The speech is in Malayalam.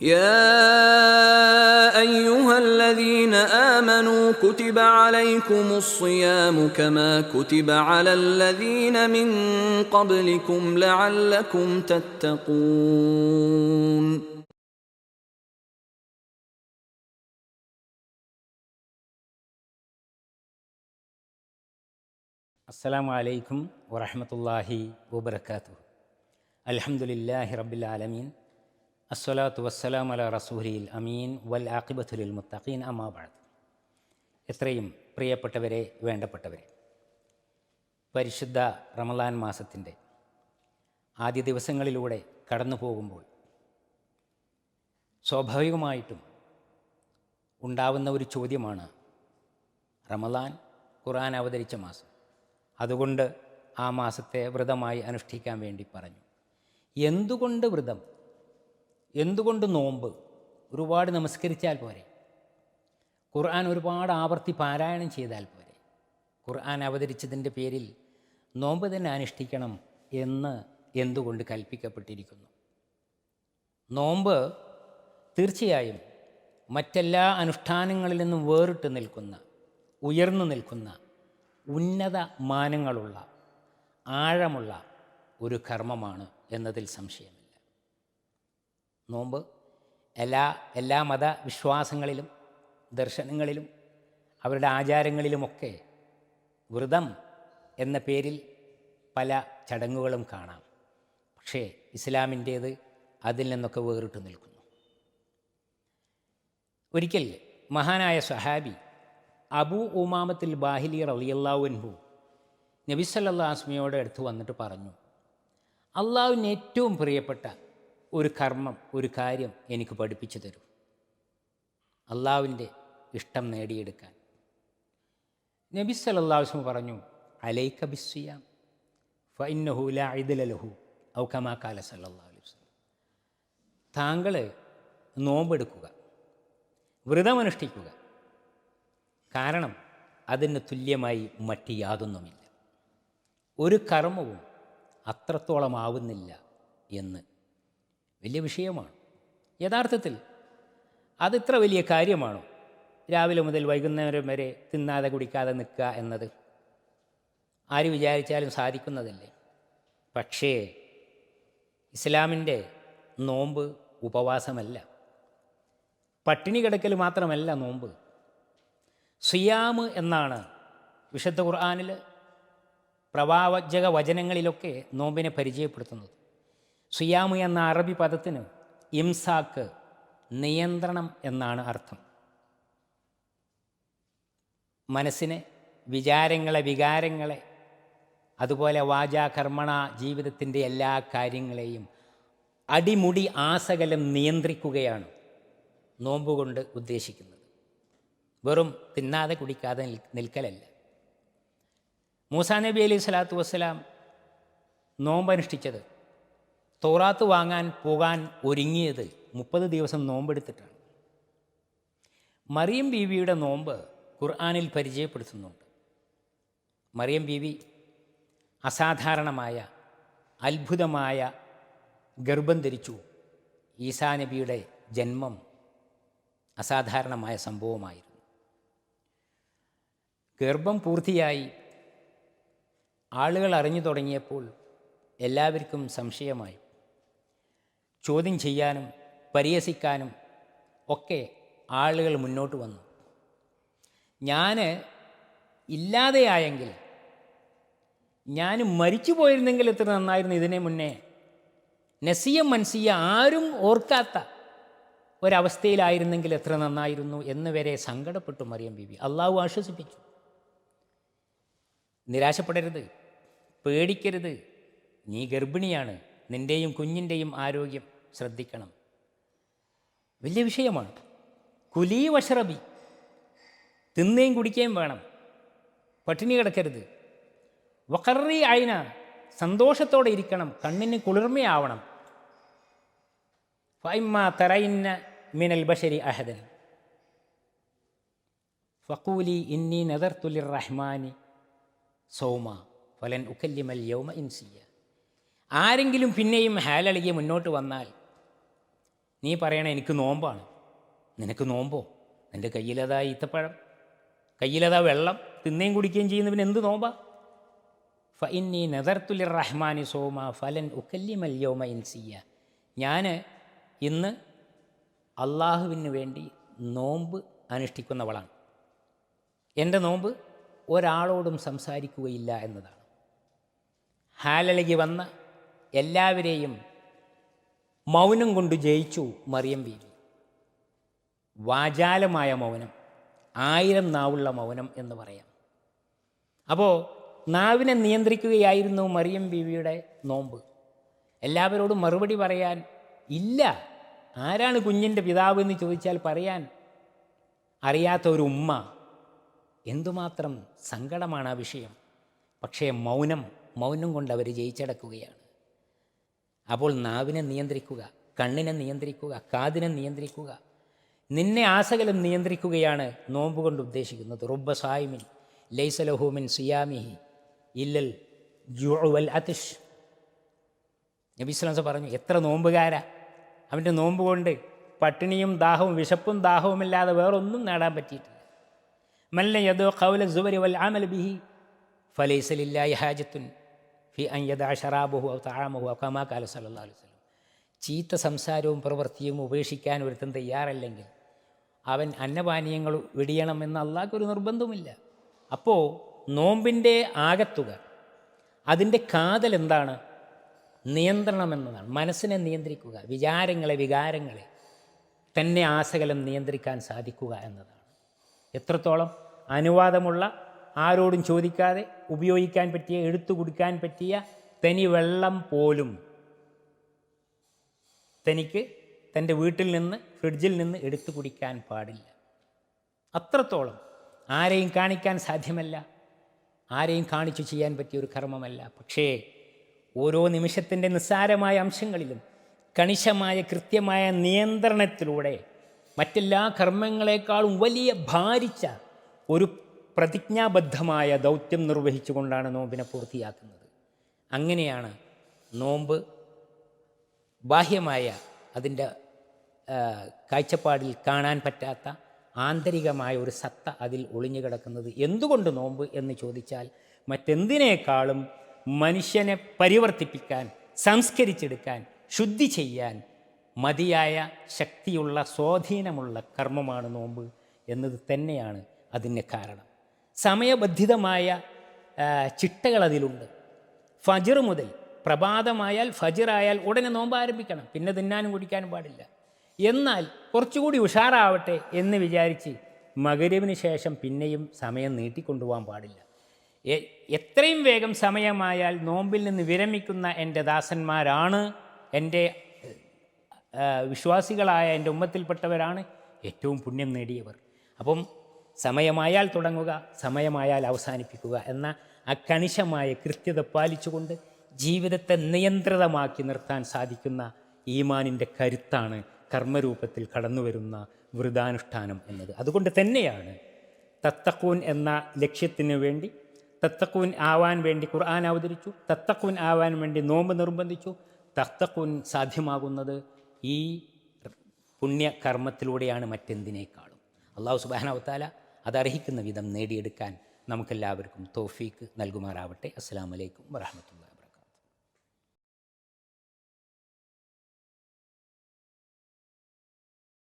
يا أيها الذين آمنوا كتب عليكم الصيام كما كتب على الذين من قبلكم لعلكم تتقون. السلام عليكم ورحمة الله وبركاته. الحمد لله رب العالمين. അസ്സലാത്തു വസ്സലാം അല റസൂലിൽ അമീൻ വൽ ആക്കിബത്തുലിൽ മുത്തഖീൻ അമാബാദ് എത്രയും പ്രിയപ്പെട്ടവരെ വേണ്ടപ്പെട്ടവരെ പരിശുദ്ധ റമലാൻ മാസത്തിന്റെ ആദ്യ ദിവസങ്ങളിലൂടെ കടന്നു പോകുമ്പോൾ സ്വാഭാവികമായിട്ടും ഉണ്ടാവുന്ന ഒരു ചോദ്യമാണ് റമലാൻ ഖുറാൻ അവതരിച്ച മാസം. അതുകൊണ്ട് ആ മാസത്തെ വ്രതമായി അനുഷ്ഠിക്കാൻ വേണ്ടി പറഞ്ഞു. എന്തുകൊണ്ട് വ്രതം? എന്തുകൊണ്ട് നോമ്പ്? ഒരുപാട് നമസ്കരിച്ചാൽ പോരെ. ഖുർആൻ ഒരുപാട് ആവർത്തി പാരായണം ചെയ്താൽ പോരെ. ഖുർആൻ അവതരിച്ചതിന്റെ പേരിൽ നോമ്പ് തന്നെ അനുഷ്ഠിക്കണം എന്ന് എന്തുകൊണ്ട് കൽപ്പിക്കപ്പെട്ടിരിക്കുന്നു? നോമ്പ് തീർച്ചയായും മറ്റെല്ലാ അനുഷ്ഠാനങ്ങളിൽ നിന്നും വേറിട്ട് നിൽക്കുന്ന ഉയർന്നു നിൽക്കുന്ന ഉന്നത മാനങ്ങളുള്ള ആഴമുള്ള ഒരു കർമ്മമാണ് എന്നതിൽ സംശയമില്ല. നോമ്പ് എല്ലാ എല്ലാ മത വിശ്വാസങ്ങളിലും ദർശനങ്ങളിലും അവരുടെ ആചാരങ്ങളിലുമൊക്കെ വ്രതം എന്ന പേരിൽ പല ചടങ്ങുകളും കാണാം. പക്ഷേ ഇസ്ലാമിന്റേത് അതിൽ നിന്നൊക്കെ വേറിട്ട് നിൽക്കുന്നു. ഒരിക്കൽ മഹാനായ സഹാബി അബു ഉമാമത്തിൽ ബാഹിലി റളിയല്ലാവുൻഹു നബി സല്ലല്ലാഹു അസ്മിയോട് അടുത്ത് വന്നിട്ട് പറഞ്ഞു അള്ളാഹുവിന് ഏറ്റവും പ്രിയപ്പെട്ട ഒരു കർമ്മം ഒരു കാര്യം എനിക്ക് പഠിപ്പിച്ചു തരും. അള്ളാവിന്റെ ഇഷ്ടം നേടിയെടുക്കാൻ. നബി സല്ലല്ലാഹു അസ്മ പറഞ്ഞു അലൈക്ക ബിസ്വിയാം ഫഇന്നഹു ലാ ഇദല ലഹു ഔ കമാ കാല വസല്ലം. താങ്കൾ നോമ്പെടുക്കുക വ്രതമനുഷ്ഠിക്കുക. കാരണം അതിന് തുല്യമായി മറ്റ് യാതൊന്നുമില്ല. ഒരു കർമ്മവും അത്രത്തോളം ആവുന്നില്ല എന്ന് വലിയ വിഷയമാണ്. യഥാർത്ഥത്തിൽ അതിത്ര വലിയ കാര്യമാണോ? രാവിലെ മുതൽ വൈകുന്നേരം വരെ തിന്നാതെ കുടിക്കാതെ നിൽക്കുക എന്നത് ആര് വിചാരിച്ചാലും സാധിക്കുന്നതല്ലേ? പക്ഷേ ഇസ്ലാമിന്റെ നോമ്പ് ഉപവാസമല്ല. പട്ടിണി കിടക്കൽ മാത്രമല്ല നോമ്പ്. സിയാമ് എന്നാണ് വിശുദ്ധ ഖുർആാനിൽ പ്രവാചക വചനങ്ങളിലൊക്കെ നോമ്പിനെ പരിചയപ്പെടുത്തുന്നത്. സിയാമ് എന്ന അറബി പദത്തിന് ഇംസാക്ക് നിയന്ത്രണം എന്നാണ് അർത്ഥം. മനസ്സിനെ വിചാരങ്ങളെ വികാരങ്ങളെ അതുപോലെ വാചാകർമ്മണ ജീവിതത്തിന്റെ എല്ലാ കാര്യങ്ങളെയും അടിമുടി ആസകലം നിയന്ത്രിക്കുകയാണ് നോമ്പുകൊണ്ട് ഉദ്ദേശിക്കുന്നത്. വെറും തിന്നാതെ കുടിക്കാതെ നിൽക്കലല്ല. മൂസാ നബി അലൈഹി സ്വലാത്തു വസ്സലാം നോമ്പനുഷ്ഠിച്ചത് തോറാത്ത് വാങ്ങാൻ പോകാൻ ഒരുങ്ങിയത് മുപ്പത് ദിവസം നോമ്പെടുത്തിട്ടാണ്. മറിയം ബീവിയുടെ നോമ്പ് ഖുർആാനിൽ പരിചയപ്പെടുത്തുന്നുണ്ട്. മറിയം ബീവി അസാധാരണമായ അത്ഭുതമായ ഗർഭം ധരിച്ചു ഈസാ നബിയുടെ ജന്മം അസാധാരണമായ സംഭവമായിരുന്നു. ഗർഭം പൂർത്തിയായി ആളുകൾ അറിഞ്ഞു തുടങ്ങിയപ്പോൾ എല്ലാവർക്കും സംശയമായി. ചോദ്യം ചെയ്യാനും പരിഹസിക്കാനും ഒക്കെ ആളുകൾ മുന്നോട്ട് വന്നു. ഞാൻ ഇല്ലാതെയായെങ്കിൽ ഞാൻ മരിച്ചു പോയിരുന്നെങ്കിൽ എത്ര നന്നായിരുന്നു ഇതിനെ മുന്നേ. നസിയ മൻസിയ ആരും ഓർക്കാത്ത ഒരവസ്ഥയിലായിരുന്നെങ്കിൽ എത്ര നന്നായിരുന്നു എന്ന് വരെ സങ്കടപ്പെട്ടു മറിയം ബീബി അള്ളാഹു ആശ്വസിപ്പിച്ചു. നിരാശപ്പെടരുത് പേടിക്കരുത്. നീ ഗർഭിണിയാണ് നിന്റെയും കുഞ്ഞിന്റെയും ആരോഗ്യം. ശ്രദ്ധിക്കണം. വലിയ വിഷയമാണ്. കുലീ വഷറബി. തിന്നുകയും കുടിക്കുകയും വേണം. പട്ടിണി കിടക്കരുത്. വക്കറി അയിന. സന്തോഷത്തോടെ ഇരിക്കണം. കണ്ണിന് കുളിർമയാവണം. ഫൈമ തറയിന്ന മിനൽ ബഷരി അഹദൻ. ഫക്കൂലി ഇന്നി നദർത്തുലിർ റഹ്മാനി സൗമ. ഫലൻ ഉക്കല്ലിമൽ യൗമ ഇൻസിയ ആരെങ്കിലും പിന്നെയും ഹാലളിയെ മുന്നോട്ട് വന്നാൽ നീ പറയണ എനിക്ക് നോമ്പാണ്. നിനക്ക് നോമ്പോ? നിന്റെ കയ്യിലതാ ഈത്തപ്പഴം? കയ്യിലതാ വെള്ളം? തിന്നേം കുടിക്കുകയും ചെയ്യുന്നവന് എന്ത് നോമ്പാ? ഫ ഇന്നി നെതർത്തുലി റഹ്മാനി സോമ ഫലൻ ഉക്കല്ലിമൽ യോമ ഇൻസിയ ഞാൻ ഇന്ന് അള്ളാഹുവിന് വേണ്ടി നോമ്പ് അനുഷ്ഠിക്കുന്നവളാണ്. എന്റെ നോമ്പ് ഒരാളോടും സംസാരിക്കുകയില്ല എന്നതാണ്. ഹാലലകി വന്ന എല്ലാവരെയും മൗനം കൊണ്ട് ജയിച്ചു മറിയം ബീവി വാചാലമായ മൗനം ആയിരം നാവുള്ള മൗനം എന്ന് പറയാം. അപ്പോൾ നാവിനെ നിയന്ത്രിക്കുകയായിരുന്നു മറിയം ബീവിയുടെ നോമ്പ്. എല്ലാവരോടും മറുപടി പറയാൻ ഇല്ല. ആരാണ് കുഞ്ഞിന്റെ പിതാവ് എന്ന് ചോദിച്ചാൽ പറയാൻ അറിയാത്ത ഒരു ഉമ്മ. എന്തുമാത്രം സങ്കടമാണ് ആ വിഷയം. പക്ഷേ മൗനം മൗനം കൊണ്ട് അവർ ജയിച്ചടക്കുകയാണ്. അപ്പോൾ നാവിനെ നിയന്ത്രിക്കുക കണ്ണിനെ നിയന്ത്രിക്കുക കാതിനെ നിയന്ത്രിക്കുക. നിന്നെ ആസകലം നിയന്ത്രിക്കുകയാണ് നോമ്പ് കൊണ്ട് ഉദ്ദേശിക്കുന്നത്. റുബ്ബ സായിമിൻ ലൈസലഹൂമിൻ സിയാമിഹി ഇല്ലൽ ജുഅൽ അതിഷ്. നബിസ്ലാംസ പറഞ്ഞു എത്ര നോമ്പുകാരാ. അവന്റെ നോമ്പ് കൊണ്ട് പട്ടിണിയും ദാഹവും വിശപ്പും ദാഹവുമില്ലാതെ വേറൊന്നും നേടാൻ പറ്റിയിട്ടില്ല. മല്ല യദോ കൗല സുബരി വൽ ആമൽ ബിഹി ഫലൈസലില്ലായി ഹാജത്തുൻ. ഫി അയ്യദ ഷറാബുഹു ഔ താമഹു ഔ കമാ കാല അലൈഹി വസല്ലം. ചീത്ത സംസാരവും പ്രവൃത്തിയും ഉപേക്ഷിക്കാൻ ഒരുത്തൻ തയ്യാറല്ലെങ്കിൽ അവൻ അന്നപാനീയങ്ങൾ വെടിയണമെന്ന് അള്ളാഹ്ക്കൊരു നിർബന്ധവുമില്ല. അപ്പോൾ നോമ്പിന്റെ ആകത്തുക അതിന്റെ കാതൽ എന്താണ്? നിയന്ത്രണം എന്നതാണ്. മനസ്സിനെ നിയന്ത്രിക്കുക വിചാരങ്ങളെ വികാരങ്ങളെ തന്നെ ആസകലം നിയന്ത്രിക്കാൻ സാധിക്കുക എന്നതാണ്. എത്രത്തോളം? അനുവാദമുള്ള ആരോടും ചോദിക്കാതെ ഉപയോഗിക്കാൻ പറ്റിയ എടുത്തു കൊടുക്കാൻ പറ്റിയ തനി വെള്ളം പോലും തനിക്ക് തന്റെ വീട്ടിൽ നിന്ന് ഫ്രിഡ്ജിൽ നിന്ന് എടുത്തു കുടിക്കാൻ പാടില്ല. അത്രത്തോളം ആരെയും കാണിക്കാൻ സാധ്യമല്ല. ആരെയും കാണിച്ചു ചെയ്യാൻ പറ്റിയ ഒരു കർമ്മമല്ല. പക്ഷേ ഓരോ നിമിഷത്തിന്റെ നിസ്സാരമായ അംശങ്ങളിലും കണിശമായ കൃത്യമായ നിയന്ത്രണത്തിലൂടെ മറ്റെല്ലാ കർമ്മങ്ങളെക്കാളും വലിയ ഭാരിച്ച ഒരു പ്രതിജ്ഞാബദ്ധമായ ദൗത്യം നിർവഹിച്ചുകൊണ്ടാണ് നോമ്പിനെ പൂർത്തിയാക്കുന്നത്. അങ്ങനെയാണ് നോമ്പ് ബാഹ്യമായ അതിന്റെ കാഴ്ചപ്പാടിൽ കാണാൻ പറ്റാത്ത ആന്തരികമായ ഒരു സത്ത അതിൽ ഒളിഞ്ഞു കിടക്കുന്നത്. എന്തുകൊണ്ട് നോമ്പ് എന്ന് ചോദിച്ചാൽ മറ്റെന്തിനേക്കാളും മനുഷ്യനെ പരിവർത്തിപ്പിക്കാൻ സംസ്കരിച്ചെടുക്കാൻ ശുദ്ധി ചെയ്യാൻ മതിയായ ശക്തിയുള്ള സ്വാധീനമുള്ള കർമ്മമാണ് നോമ്പ് എന്നത് തന്നെയാണ് അതിന് കാരണം. സമയബന്ധിതമായ ചിട്ടകൾ അതിലുണ്ട് ഫജർ മുതൽ പ്രഭാതമായാൽ ഫജറായാൽ ഉടനെ നോമ്പ് ആരംഭിക്കണം പിന്നെ തിന്നാനും കുടിക്കാനും പാടില്ല. എന്നാൽ കുറച്ചുകൂടി ഉഷാറാവട്ടെ എന്ന് വിചാരിച്ച് മകരവിന് ശേഷം പിന്നെയും സമയം നീട്ടിക്കൊണ്ടുപോകാൻ പാടില്ല. എത്രയും വേഗം സമയമായാൽ നോമ്പിൽ നിന്ന് വിരമിക്കുന്ന എന്റെ ദാസന്മാരാണ് എന്റെ വിശ്വാസികളായ എന്റെ ഉമ്മത്തിൽപ്പെട്ടവരാണ് ഏറ്റവും പുണ്യം നേടിയവർ. അപ്പം സമയമായാൽ തുടങ്ങുക സമയമായാൽ അവസാനിപ്പിക്കുക എന്ന ആ കണിശമായ കൃത്യത പാലിച്ചുകൊണ്ട് ജീവിതത്തെ നിയന്ത്രിതമാക്കി നിർത്താൻ സാധിക്കുന്ന ഈമാനിന്റെ കരുത്താണ് കർമ്മരൂപത്തിൽ കടന്നു വരുന്ന വൃതാനുഷ്ഠാനം എന്നത്. അതുകൊണ്ട് തന്നെയാണ് തത്തക്കൂൻ എന്ന ലക്ഷ്യത്തിന് വേണ്ടി തത്തക്കൂൻ ആവാൻ വേണ്ടി ഖുർആൻ അവതരിച്ചു തത്തക്കൂൻ ആവാൻ വേണ്ടി നോമ്പ് നിർബന്ധിച്ചു. തത്തക്കൂൻ സാധ്യമാകുന്നത് ഈ പുണ്യകർമ്മത്തിലൂടെയാണ് മറ്റെന്തിനേക്കാളും. അള്ളാഹു സുബാനാവത്താല അതർഹിക്കുന്ന വിധം നേടിയെടുക്കാൻ നമുക്കെല്ലാവർക്കും തോഫീക്ക് നൽകുമാറാവട്ടെ. അസ്സാം വലൈക്കും വറഹമത്തുള്ള